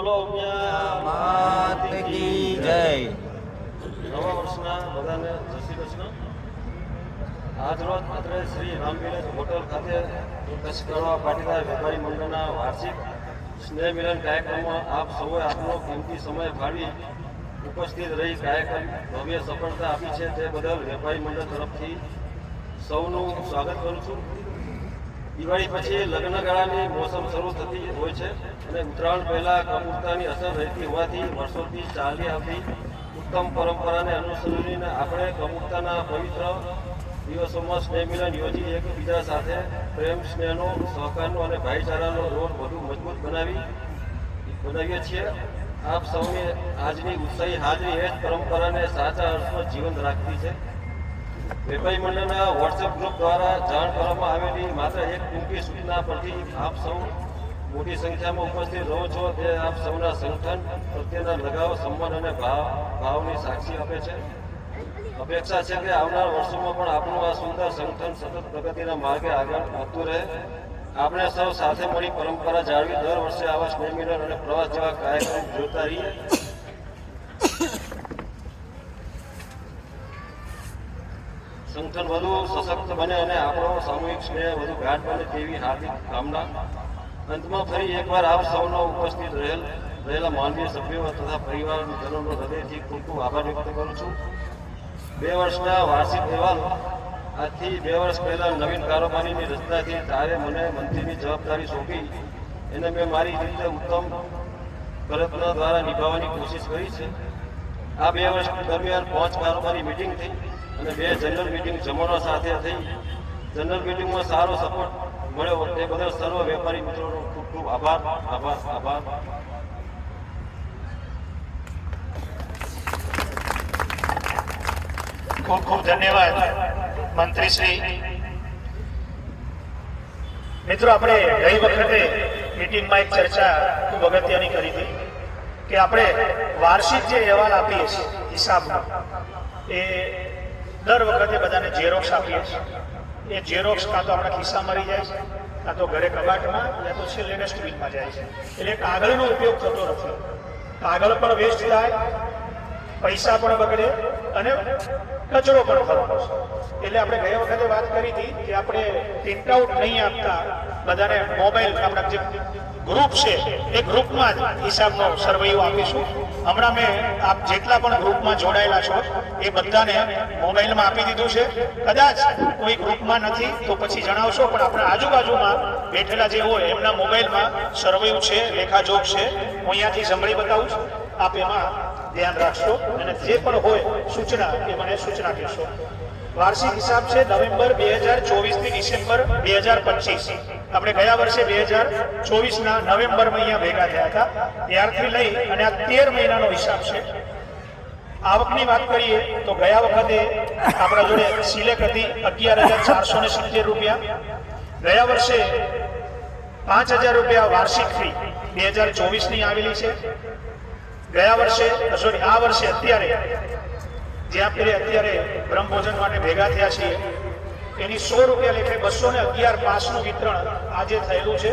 બોલો માત કી જય. નવા વર્ષના બધાને જય શ્રી કૃષ્ણ. આજરોજ રાત્રે શ્રી રામ વિલેજ હોટલ ખાતે કરવા પાટીદાર વેપારી મંડળના વાર્ષિક સ્નેહ મિલન આપ સૌએ આપનો કિંમતી સમય ફાળવી ઉપસ્થિત રહી કાર્યક્રમ ભવ્ય સફળતા આપી છે તે બદલ વેપારી મંડળ તરફથી સૌનું સ્વાગત કરું છું. દિવાળી પછી લગ્નગાળાની મોસમ શરૂ થતી હોય છે અને ઉત્તરાયણ પહેલા કમુરતાની અસર રહેતી હોવાથી વર્ષોથી ચાલી આવતી ઉત્તમ પરંપરાને અનુસરીને આપણે કમુરતાના પવિત્ર દિવસોમાં સ્નેહ યોજી એકબીજા સાથે પ્રેમ, સ્નેહનો, સહકારનો અને ભાઈચારાનો રોલ વધુ મજબૂત બનાવી બનાવીએ છીએ. આપ સૌની આજની ઉત્સાહી હાજરી એ જ પરંપરાને સાચા અર્થમાં જીવંત રાખતી છે. વેપારી મંડળના વોટ્સએપ ગ્રુપ દ્વારા જાણ કરવામાં આવેલી માત્ર એક ટૂંકી સૂચના પરથી આપ સૌ મોટી સંખ્યામાં ઉપસ્થિત રહો છો. તે આપ સૌના સંગઠન પ્રત્યેના લગાવ, સન્માન અને ભાવ, ભાવની સાક્ષી આપે છે. અપેક્ષા છે કે આવનાર વર્ષોમાં પણ આપણું આ સુંદર સંગઠન સતત પ્રગતિના માર્ગે આગળ વધતું રહે. આપણે સૌ સાથે મળી પરંપરા જાળવી દર વર્ષે આવા સ્નેહ અને પ્રવાસ જેવા કાર્યક્રમ જોતા રહીએ. સંગઠન વધુ સશક્ત બને અને આપણો સામૂહિક સ્નેહ વધુ ગાઢ બને તેવી હાર્દિક કામના. અંતમાં ફરી એકવાર આપ સૌનો ઉપસ્થિત રહેલ, રહેલા માનવીય સભ્યો તથા પરિવારજનોનો હૃદયથી ખૂબ ખૂબ આભાર વ્યક્ત કરું છું. બે વર્ષના વાર્ષિક અહેવાલ, આજથી બે વર્ષ પહેલા નવીન કારોબારીની રચનાથી તારે મને મંત્રીની જવાબદારી સોંપી. એને મેં મારી રીતે ઉત્તમ પ્રયત્ન દ્વારા નિભાવવાની કોશિશ કરી છે. આ બે વર્ષ દરમિયાન પાંચ કારોબારી મિટિંગ થઈ. અને બે જનરલ મિટિંગ જમણો સાથે થઈ. જનરલ મિટિંગમાં સારો સપોર્ટ મળ્યો. તે બધા સર્વ વેપારી મિત્રોનો ખૂબ ખૂબ આભાર આભાર આભાર. ખૂબ ખૂબ ધન્યવાદ, મંત્રી શ્રી. મિત્રો, આપણે ગઈ વખતે મિટિંગમાં એક ચર્ચા ખૂબ અગત્યની કરી હતી કે આપણે વાર્ષિક જે અહેવાલ આપીએ છીએ હિસાબનો, એ દર વખતે બધાને ઝેરોક્ષ આપીએ છીએ. એ ઝેરોક્ષ કાં તો આપણા ખિસ્સામાં રહી જાય છે, કાં તો ઘરે કબાટમાં, યા તો છેલ્લે ડસ્ટબિનમાં જાય છે. એટલે કાગળનો ઉપયોગ થતો નથી. કાગળ પણ વેસ્ટ થાય પૈસા પણ બગડે અને કચરો પણ ખરો એટલે આપણે ગયા વખતે વાત કરી હતી કે આપણે પ્રિન્ટ આઉટ નહીં આપતા, બધાને મોબાઈલ આપણા જે ગ્રુપ છે, એ ગ્રુપમાં જ હિસાબનો સર્વૈયો આપીશું. હમણાં મેં આપ જેટલા પણ ગ્રુપમાં જોડાયેલા છો, એ બધાને મોબાઈલમાં આપી દીધું છે. કદાચ કોઈ ગ્રુપમાં નથી, તો પછી જણાવશો, પણ આપણા આજુબાજુમાં બેઠેલા જે હોય, એમના મોબાઈલમાં સર્વૈયું છે લેખાજોગ છે. હું અહીંયાથી સંભળી બતાવું છું. આપ એમાં ધ્યાન રાખશો અને જે પણ હોય સૂચના એ મને સૂચના કહેશો. વાર્ષિક હિસાબ છે નવેમ્બર બે હજાર ચોવીસથી ડિસેમ્બર બે હજાર પચીસ. આપણે ગયા વર્ષે બે હજાર ચોવીસના નવેમ્બરમાં અહીંયા ભેગા થયા હતા. ત્યારથી લઈ અને આ તેર મહિનાનો હિસાબ છે. આવકની વાત કરીએ તો ગયા વખતે આપણા જોડે સિલેક હતી અગિયાર હજાર ચારસો ને સિત્તેર રૂપિયા. ગયા વર્ષે પાંચ હજાર રૂપિયા વાર્ષિક ફી બે હજાર ચોવીસની આવેલી છે. ગયા વર્ષે સોરી આ વર્ષે અત્યારે જે આપણે અત્યારે બ્રહ્મભોજન માટે ભેગા થયા છીએ, એની સો રૂપિયા લેખે બસો ને અગિયાર પાસનું વિતરણ આજે થયેલું છે.